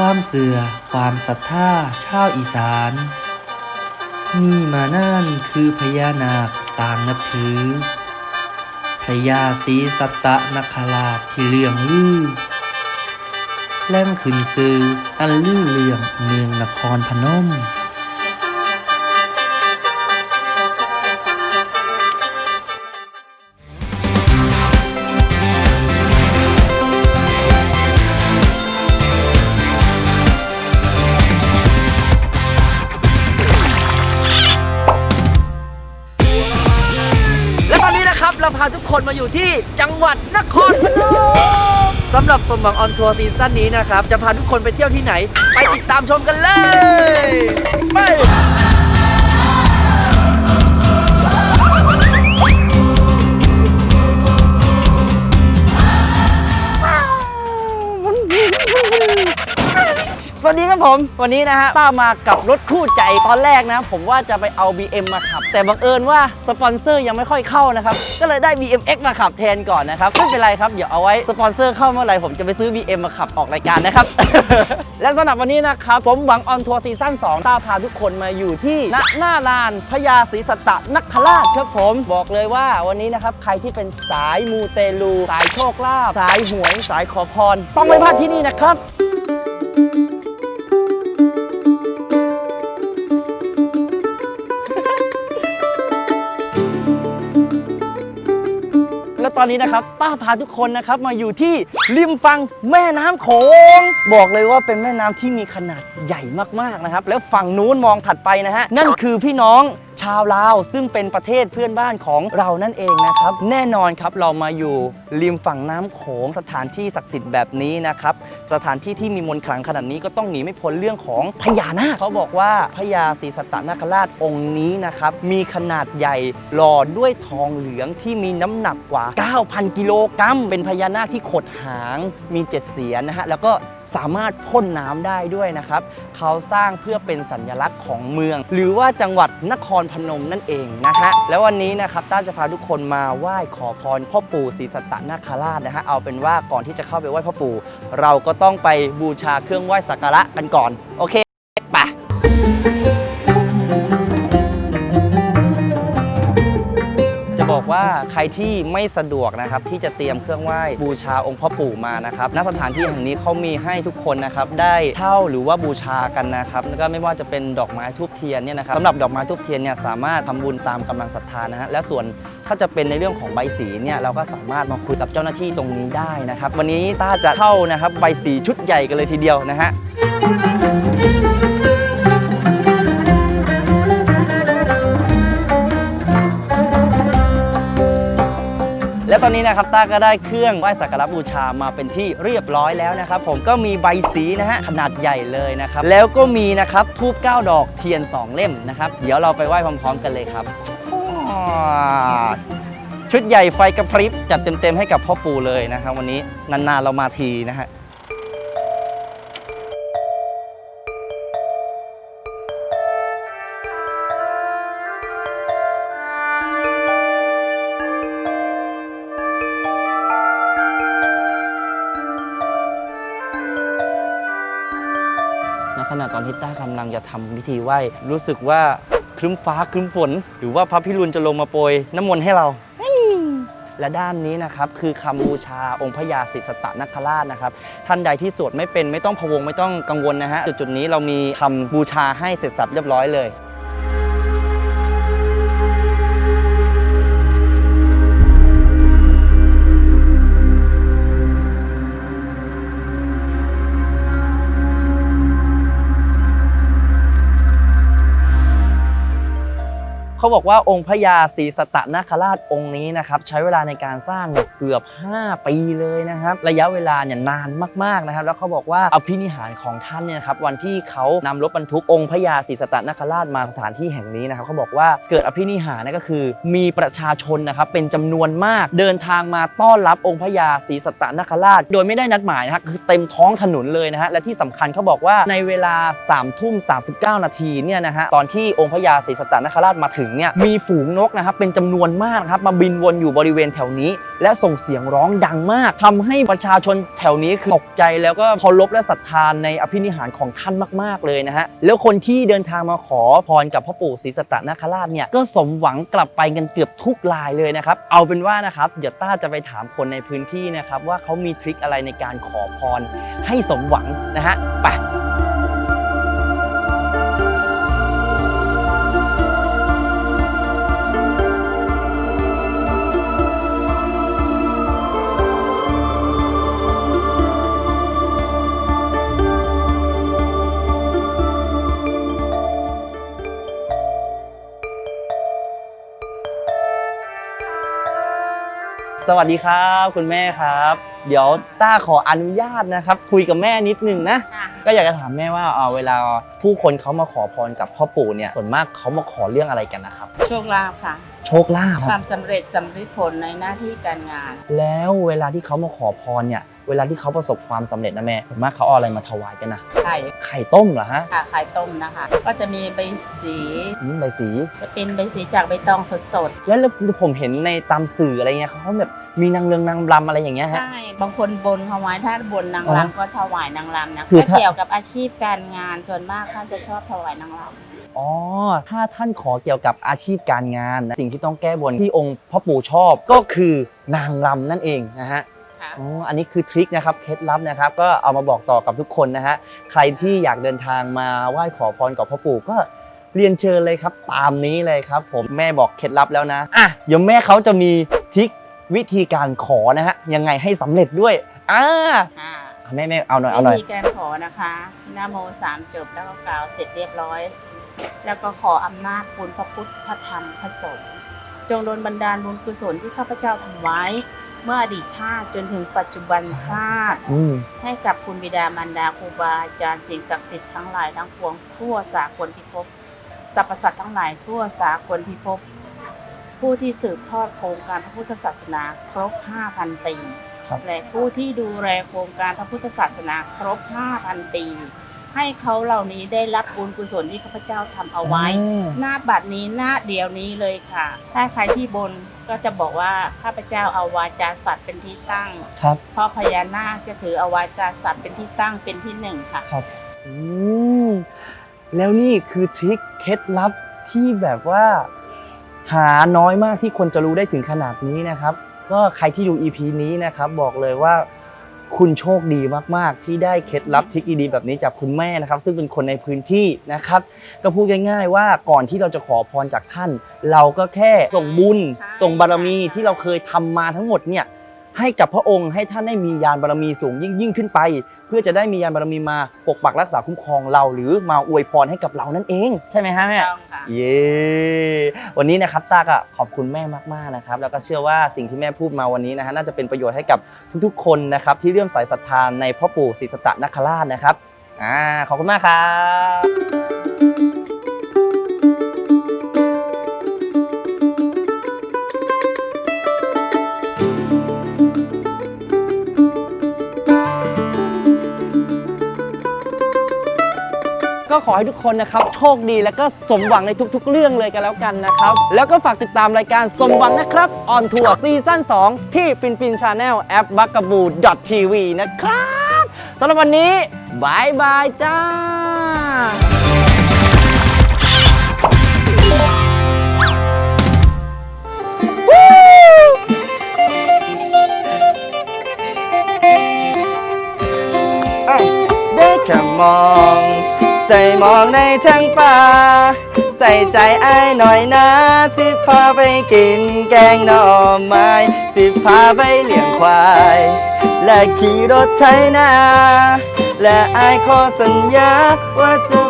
ความเสื่อความศรัทธาชาวอีสาน มีมานั่นคือพญานาคต่างนับถือพญาศรีสัตตนคราชที่เลื่องลือแล่งขึ้นซื้ออันลือเลื่องเมืองนครพนม ตอนนี้นะครับเราพาทุกคนมาอยู่ที่จังหวัดนครพนมสำหรับสมหวังออนทัวร์ซีซั่นนี้นะครับ จะพาทุกคนไปเที่ยวที่ไหน ไปติดตามชมกันเลย ผม วันนี้นะฮะต้ามากับรถคู่ใจตอนแรกนะ ผมว่าจะไปเอา BM มาขับ แต่บังเอิญว่าสปอนเซอร์ยังไม่ค่อยเข้านะครับ ก็เลยได้ BMX มาขับแทนก่อนนะครับ ไม่เป็นไรครับ เดี๋ยวเอาไว้สปอนเซอร์เข้าเมื่อไหร่ผมจะไปซื้อ BM มาขับออกรายการนะครับ และสำหรับวันนี้นะครับสมหวังออนทัวร์ซีซั่น2ต้าพาทุกคนมาอยู่ที่ณหน้าลานพญาศรีสัตตนคราชครับผมบอกเลยว่าวันนี้นะครับใครที่เป็นสายมูเตลู สายโชคลาภสายหวยสายขอพร ต้องไม่พลาดที่นี่นะครับ ตอนนี้นะครับต้าพาทุกคนนะครับมาอยู่ที่ริมฝั่งแม่น้ำโขงบอกเลยว่าเป็นแม่น้ำที่มีขนาดใหญ่มากๆนะครับ แล้วฝั่งนู้นมองถัดไปนะฮะนั่นคือพี่น้อง ชาวลาว ซึ่งเป็นประเทศเพื่อนบ้านของเรานั่นเองนะครับ แน่นอนครับเรามาอยู่ริมฝั่งน้ำโขงสถานที่ศักดิ์สิทธิ์แบบนี้นะครับ สถานที่ที่มีมนต์ขลังขนาดนี้ก็ต้องหนีไม่พ้นเรื่องของพญานาคเขาบอกว่าพญาศรีสัตตนาคราชองค์นี้นะครับมีขนาดใหญ่หล่อด้วยทองเหลืองที่มีน้ำหนักกว่า 9,000 กิโลกรัมเป็นพญานาคที่ขดหางมีเจ็ดเสียนนะฮะแล้วก็ สามารถพ่นน้ำได้ด้วยนะครับเขาสร้างเพื่อเป็นสัญลักษณ์ของเมือง หรือว่าจังหวัดนครพนมนั่นเองนะฮะแล้ววันนี้นะครับต้าจะพาทุกคนมาไหว้ขอพรพ่อปู่ศรีสัตตนาคราชนะฮะเอาเป็นว่าก่อนที่จะเข้าไปไหว้พ่อปู่ เราก็ต้องไปบูชาเครื่องไหว้สักการะกันก่อนโอเค บอกว่าใครที่ไม่สะดวกนะครับที่จะเตรียมเครื่องไหว้บูชาองค์พ่อปู่มานะครับณสถานที่แห่งนี้เขามีให้ทุกคนนะครับได้เช่าหรือว่าบูชากันนะครับแล้วก็ไม่ว่าจะเป็นดอกไม้ทูบเทียนเนี่ยนะครับสำหรับดอกไม้ทูบเทียนเนี่ยสามารถทำบุญตามกำลังศรัทธานะฮะและส่วนถ้าจะเป็นในเรื่องของใบสีเนี่ยเราก็สามารถมาคุยกับเจ้าหน้าที่ตรงนี้ได้นะครับ วันนี้ต้าจะเข้านะครับใบสีชุดใหญ่กันเลยทีเดียวนะฮะ และตอนนี้นะครับต้าก็ได้เครื่องไหว้สักการะบูชามาเป็นที่เรียบร้อยแล้วนะครับ ผมก็มีใบสีนะฮะขนาดใหญ่เลยนะครับ แล้วก็มีนะครับทูบ9ดอกเทียน 2 เล่มนะครับ เดี๋ยวเราไปไหว้พร้อมๆกันเลยครับ ชุดใหญ่ไฟกระพริบจัดเต็มๆให้กับพ่อปู่เลยนะครับวันนี้นานๆเรามาทีนะฮะ นที่ต้ากำลังจะทำพิธีไหว้ รู้สึกว่าครึ้มฟ้าครึ้มฝน หรือว่าพระพิรุณจะลงมาโปรยน้ำมนต์ให้เรา และด้านนี้นะครับคือคำบูชาองค์พญาศรีสตตนคราชนะครับ ท่านใดที่สวดไม่เป็นไม่ต้องพะวงไม่ต้องกังวลนะฮะจุดๆนี้เรามีคำบูชาให้เสร็จสับเรียบร้อยเลย เขาบอกว่าองค์พญาศรีสตนาคราชองค์นี้นะครับใช้เวลาในการสร้างเนี่ยเกือบ 5 ปีเลยนะครับระยะเวลาเนี่ยนานมากๆนะครับแล้วเขาบอกว่าอภินิหารของท่านเนี่ยครับวันที่เขานำรถบรรทุกองค์พญาศรีสตนาคราชมาสถานที่แห่งนี้นะครับเขาบอกว่าเกิดอภินิหารนั่นก็คือ มีประชาชนนะครับเป็นจำนวนมากเดินทางมาต้อนรับองค์พญาศรีสตนาคราช โดยไม่ได้นัดหมายนะครับคือเต็มท้องถนนเลยนะฮะและที่สำคัญเขาบอกว่าในเวลา3ามทุ่มสานาทีเนี่ยนะฮะตอนที่องค์พญาศรีสตตนาคราชมาถึงเนี่ยมีฝูงนกนะครับเป็นจำนวนมากครับมาบินวนอยู่บริเวณแถวนี้ และส่งเสียงร้องดังมากทำให้ประชาชนแถวนี้คือตกใจแล้วก็เคารพและศรัทธานในอภินิหารของท่านมาก ๆเลยนะฮะแล้วคนที่เดินทางมาขอพรกับพ่อปู่ศรีสัตตนาคราชเนี่ยก็สมหวังกลับไปกันเกือบทุกรายเลยนะครับเอาเป็นว่านะครับเดี๋ยวต้าจะไปถามคนในพื้นที่นะครับว่าเขามีทริคอะไรในการขอพรให้สมหวังนะฮะไป สวัสดีครับคุณแม่ครับ เดี๋ยวต้าขออนุญาตนะครับ คุยกับแม่นิดนึงนะค่ะก็อยากจะถามแม่ว่าเอ่อเวลาผู้คนเขามาขอพรกับพ่อปู่เนี่ยส่วนมากเขามาขอเรื่องอะไรกันนะครับ โชคลาภค่ะ โชคลาภความสำเร็จสำเร็จผลในหน้าที่การงาน แล้วเวลาที่เขามาขอพรเนี่ย เวลาที่เขาประสบความสำเร็จนะแม่ส่วนมากเขาเอาอะไรมาถวายกันนะไข่ไข่ต้มเหรอฮะค่ะไข่ต้มนะคะ ก็จะมีใบสีอืมใบสี จะเป็นใบสีจากใบตองสดแล้วแล้วผมเห็นในตามสื่ออะไรเงี้ยเขาแบบมีนางเรืองนางรำอะไรอย่างเงี้ยๆ ฮะ ใช่ บางคนบนถวายถ้าบนนางอ๋อรำก็ถวายนางรำนะคือถ้า ถ้าเกี่ยวกับอาชีพการงานส่วนมากท่านจะชอบถวายนางรอ๋อถ้าท่านขอเกี่ยวกับอาชีพการงานนะสิ่งที่ต้องแก้บนที่องค์พ่อปู่ชอบก็คือนางรำนั่นเองนะฮะำค่ะ อ๋อ อันนี้คือทริคนะครับ เคล็ดลับนะครับ ก็เอามาบอกต่อกับทุกคนนะฮะ ใครที่อยากเดินทางมาไหว้ขอพรกับพ่อปู่ก็เรียนเชิญเลยครับ ตามนี้เลยครับ ผม แม่บอกเคล็ดลับแล้วนะ อะ เดี๋ยวแม่เขาจะมีทริควิธีการขอนะฮะ ยังไงให้สำเร็จด้วย อ่าอ่าแม่แม่เอาหน่อยเอาหน่อย วิธีการขอนะคะนะโมสามจบแล้วก็กล่าวเสร็จเรียบร้อย แล้วก็ขออำนาจบุญพระพุทธพระธรรมพระสงฆ์จงโดนบันดาลบุญกุศลที่ข้าพเจ้าทำไว้ เมื่ออดีตชาติจนถึงปัจจุบันชาติ อืมให้กับคุณบิดามารดาครูบาอาจารย์สิ่งศักดิ์สิทธิ์ทั้งหลายทั้งปวงทั่วสากลพิภพสรรพสัตว์ทั้งหลายทั่วสากลพิภพผู้ที่สืบทอดโครงการพระพุทธศาสนาครบ 5,000 ปี ครับ และผู้ที่ดูแลโครงการพระพุทธศาสนาครบ 5,000 ปี ให้เขาเหล่านี้ได้รับบุญกุศลที่ข้าพเจ้าทำเอาไว้ อืม หน้าบัตรนี้หน้าเดียวนี้เลยค่ะ ถ้าใครที่บนก็จะบอกว่าข้าพเจ้าเอาวาจาสัตว์เป็นที่ตั้ง ครับ เพราะพญานาคจะถือเอาวาจาสัตว์เป็นที่ตั้งเป็นที่หนึ่งค่ะอืมแล้วนี่คือทริคเคล็ดลับที่แบบว่า หาน้อยมากที่คนจะรู้ได้ถึงขนาดนี้นะครับ ก็ใครที่ดู EP นี้นะครับ บอกเลยว่า คุณโชคดีมาก ๆ ที่ได้เคล็ดลับทริคดีๆแบบนี้จากคุณแม่นะครับ ซึ่งเป็นคนในพื้นที่นะครับ ก็พูดง่าย ๆ ว่าก่อนที่เราจะขอพรจากท่าน เราก็แค่ส่งบุญใช่ส่งบารมีที่เราเคยทำมาทั้งหมดเนี่ย ให้กับพระองค์ให้ท่านได้มียานบารมีสูงยิ่งยิ่งขึ้นไป เพื่อจะได้มียานบารมีมาปกปักรักษาคุ้มครองเรา หรือมาอวยพรให้กับเรานั่นเอง ใช่ไหมฮะแม่ต้องค่ะ เย้วันนี้นะครับตาก็ขอบคุณแม่มากๆนะครับ แล้วก็เชื่อว่าสิ่งที่แม่พูดมาวันนี้นะฮะน่าจะเป็นประโยชน์ให้กับทุกๆ คนนะครับ ที่เริ่อมสายศรัทธาในพ่อปู่ศรีสัตตนคราชนะครับอ่าขอบคุณมากครับ ก็ขอให้ทุกคนนะครับโชคดีแล้วก็สมหวังในทุกๆ เรื่องเลยกันแล้วกันนะครับ แล้วก็ฝากติดตามรายการสมหวังนะครับออนทัวร์ซีซั่น2 ที่ฟินฟินชาแนลแอปบักกบูดทีวีนะครับสำหรับวันนี้บายบายจ้าแค่มอง ใส่มองในทั้งป่า ใส่ใจไอ้หน่อยนะ สิพาไปกินแกงหน่อไม้ สิพาไปเลี้ยงควาย และขี่รถไถนา และไอ้ขอสัญญาว่าจะ